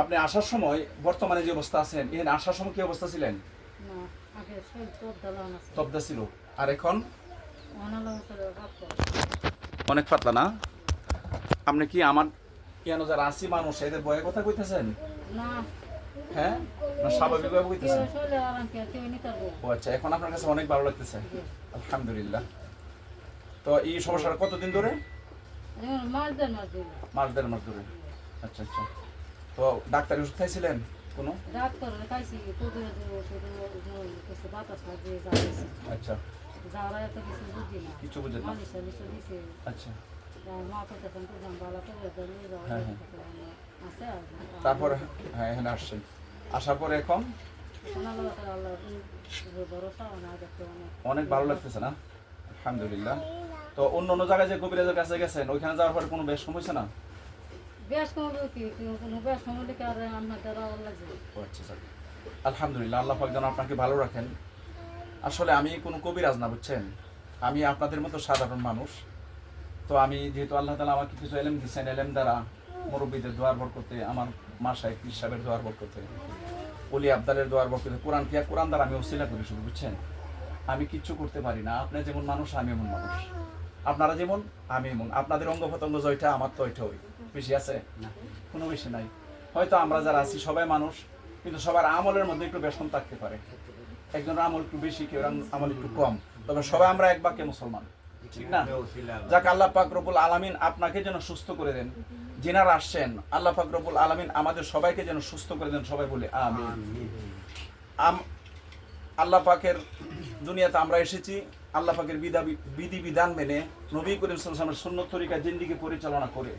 আপনি আসার সময় বর্তমানে যে অবস্থা আছেন এখানে আসার সময় কি অবস্থা ছিলেন? আছে। তবদা ছিল। আর এখন? অনেক পাতলা না? আপনি কি আমার কেন যারা আসি মানুষ এদের বয়ে কথা কইতেছেন? হ্যাঁ? না স্বাভাবিকভাবে কইতেছেন? ও আচ্ছা এখন আপনার কাছে অনেক ভালো লাগতেছে। আলহামদুলিল্লাহ। তো এই সমস্যাটা কতদিন ধরে? দেন মাছ মাস দেড় মাস ধরে। আচ্ছা আচ্ছা। তো ডাক্তারি ওষুধ খাইছিলেন? কোনো? ডাক্তার খাইছি কুকুরে ওষুধ বাতাস লাগিয়ে আচ্ছা। যাওয়ার এত কিছু বুঝি না কিছু আচ্ছা। হ্যাঁ, হ্যাঁ। তারপর হ্যাঁ এখানে আসছেন আসার পরে এখন? অনেক ভালো লাগতেছে না? আলহামদুলিল্লাহ। তো অন্য অন্য জায়গায় যে কবিরাজের কাছে গেছেন ওইখানে যাওয়ার পরে কোনো বেশ কম হয়েছে না? আচ্ছা আলহামদুলিল্লাহ, আল্লাহ পাক যেন আপনাকে ভালো রাখেন। আসলে আমি কোনো কবিরাজ না, বুঝছেন? আমি আপনাদের মতো সাধারণ মানুষ। তো আমি যেহেতু আল্লাহ তালা আমাকে কিছু এলেম দিচ্ছেন এলেম দ্বারা মুরব্বীদের দোয়ার করতে আমার মাসায় পীর সাহেবের দোয়ার করতে অলি আবদালের দোয়ার করতে কোরআন কিয়া কোরআন দ্বারা আমি ওসিলা করি শুধু, বুঝছেন? আমি কিচ্ছু করতে পারি না। আপনি যেমন মানুষ, আমি এমন মানুষ। আপনারা যেমন, আমি এমন। আপনাদের অঙ্গ প্রত্যঙ্গ জয়টা আমার তো ওইটা ওই। বেশি আছে? কোনো বেশি নাই। হয়তো আমরা যারা আছি সবাই মানুষ কিন্তু সবার আমলের মধ্যে একটু বেশন থাকতে পারে। একজনের আমল একটু বেশি কেউ আমল একটু কম। তবে সবাই আমরা এক বাক্যে মুসলমান। ঠিক না? যাক আল্লাহ পাক আলামিন আপনাকে যেন সুস্থ করে দেন। যিনারা আসছেন আল্লাহ পাক আলামিন আমাদের সবাইকে যেন সুস্থ করে দেন। সবাই বলে আমিন। আল্লাহ পাকের দুনিয়াতে আমরা এসেছি। আল্লাহ পাকের বিধা বিধি বিধান মেনে নবী করিম সাল্লামের সুন্নত তরিকা জিন্দিকে পরিচালনা করে।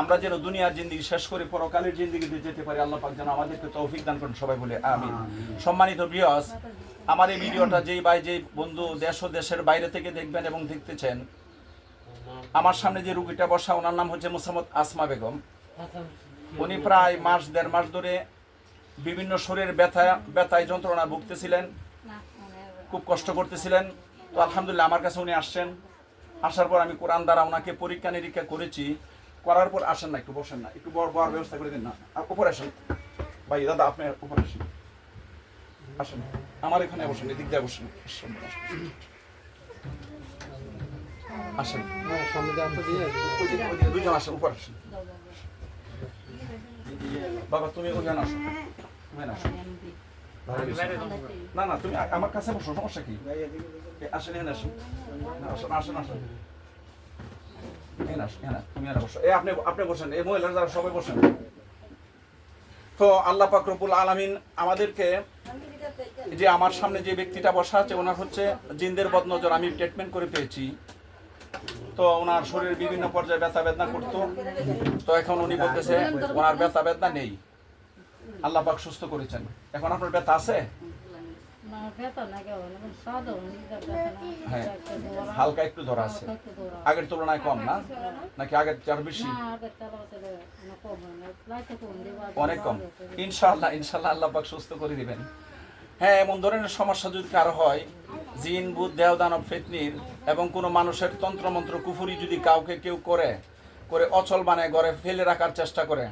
আমরা যেন দুনিয়ার জিন্দিগি শেষ করে পরকালের জিন্দিগিতে যেতে পারি আল্লাহ পাক যেন আমাদেরকে তৌফিক দান করেন সবাই বলে আমিন। সম্মানিত বিয়স আমার এই ভিডিওটা যেই ভাই যেই বন্ধু দেশ ও দেশের বাইরে থেকে দেখবেন এবং দেখতেছেন আমার সামনে যে রুগীটা বসা ওনার নাম হচ্ছে মোসাম্মদ আসমা বেগম। উনি প্রায় মাস দেড় মাস ধরে বিভিন্ন শরীরের ব্যথা ব্যথায় যন্ত্রণা ভুগতেছিলেন খুব কষ্ট করতেছিলেন। তো আলহামদুলিল্লাহ আমার কাছে উনি আসছেন। আসার পর আমি কোরআন দ্বারা ওনাকে পরীক্ষা নিরীক্ষা করেছি। করার পর আসেন না একটু বসেন না একটু বড় বড় ব্যবস্থা করে দিন না। আ- উপরে আসেন। ভাই দাদা আপনি উপরে আসেন। আসেন। আমার এখানে বসেন এদিক দিয়ে বসেন। আসেন, দুজন আসেন উপরে আসেন। বাবা তুমি ওখানে আসো। ওখানে আসো। না না তুমি আমার কাছে বসো সমস্যা কি? আসেন এখানে আসেন। আসেন আসেন আসেন। এখানে আসেন এখানে তুমি এখানে বসো। এ আপনি বসেন সবাই বসেন। তো আল্লাহ পাক রব্বুল আলামিন আমাদেরকে যে আমার সামনে যে ব্যক্তিটা বসা আছে, ওনার হচ্ছে জিন্দের বদনজর, আমি ট্রিটমেন্ট করে পেয়েছি। তো ওনার শরীরের বিভিন্ন পর্যায়ে ব্যথা বেদনা করতো। তো এখন উনি বলতেছে, ওনার ব্যথা বেদনা নেই। আল্লাহ পাক সুস্থ করেছেন। এখন আপনার ব্যথা আছে? হালকা একটু ধরা আছে। আগের তুলনায় কম না? নাকি আগের চেয়ে আরও বেশি? না আগের চালা ছিল না কম হয় না। লাইটে কম দিবা অনেক কম। ইনশাআল্লাহ ইনশাআল্লাহ আল্লাহ পাক সুস্থ করে দিবেন। হ্যাঁ এমন ধরনের সমস্যা যদি কারও হয় জিন বুধ দেহ দানব ফেতনির এবং কোনো মানুষের তন্ত্রমন্ত্র কুফুরি যদি কাউকে কেউ করে করে অচল বানায় ঘরে ফেলে রাখার চেষ্টা করে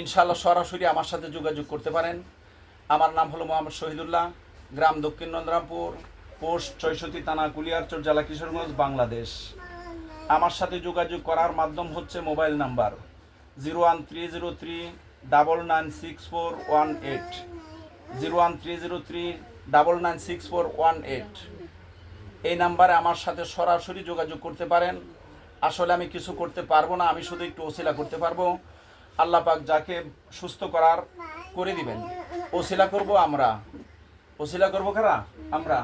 ইনশাআল্লাহ সরাসরি আমার সাথে যোগাযোগ করতে পারেন। আমার নাম হলো মোহাম্মদ শহীদুল্লাহ। গ্রাম দক্ষিণ নন্দরামপুর, পোস্ট ছয়শতি থানা কুলিয়ারচর, জেলা কিশোরগঞ্জ, বাংলাদেশ। আমার সাথে যোগাযোগ করার মাধ্যম হচ্ছে mobile number zero one three zero three double nine six four one eight. Zero one three zero three double nine six four one eight. এই নাম্বারে আমার সাথে সরাসরি যোগাযোগ করতে পারেন। আসলে আমি কিছু করতে পারব না, আমি শুধু একটু ওসিলা করতে পারব। আল্লাহ পাক যাকে সুস্থ করার করে দিবেন। ওসিলা করব আমরা। ওসিলা করব কারা আমরা।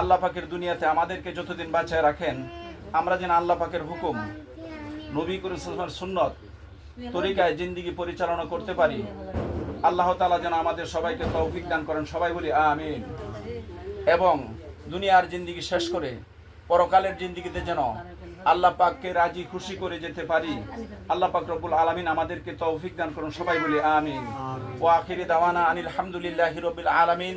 আল্লাহ পাকের দুনিয়াতে আমাদেরকে যতদিন বাঁচায় রাখেন আমরা যেন আল্লাহ পাকের হুকুম নবী করিম সুন্নত তরিকায় জিন্দিগি পরিচালনা করতে পারি। আল্লাহ তালা যেন আমাদের সবাইকে তৌফিক দান করেন। সবাই বলি আমিন। এবং দুনিয়ার জিন্দিগি শেষ করে পরকালের জিন্দিগিতে যেন আল্লাহ পাককে রাজি খুশি করে যেতে পারি। আল্লাহ পাক রব্বুল আলামিন আমাদেরকে তৌফিক দান করুন। সবাই বলি আমিন। ও আখিরি দাওয়ানা আনিল হামদুলিল্লাহি রব্বিল আলামিন।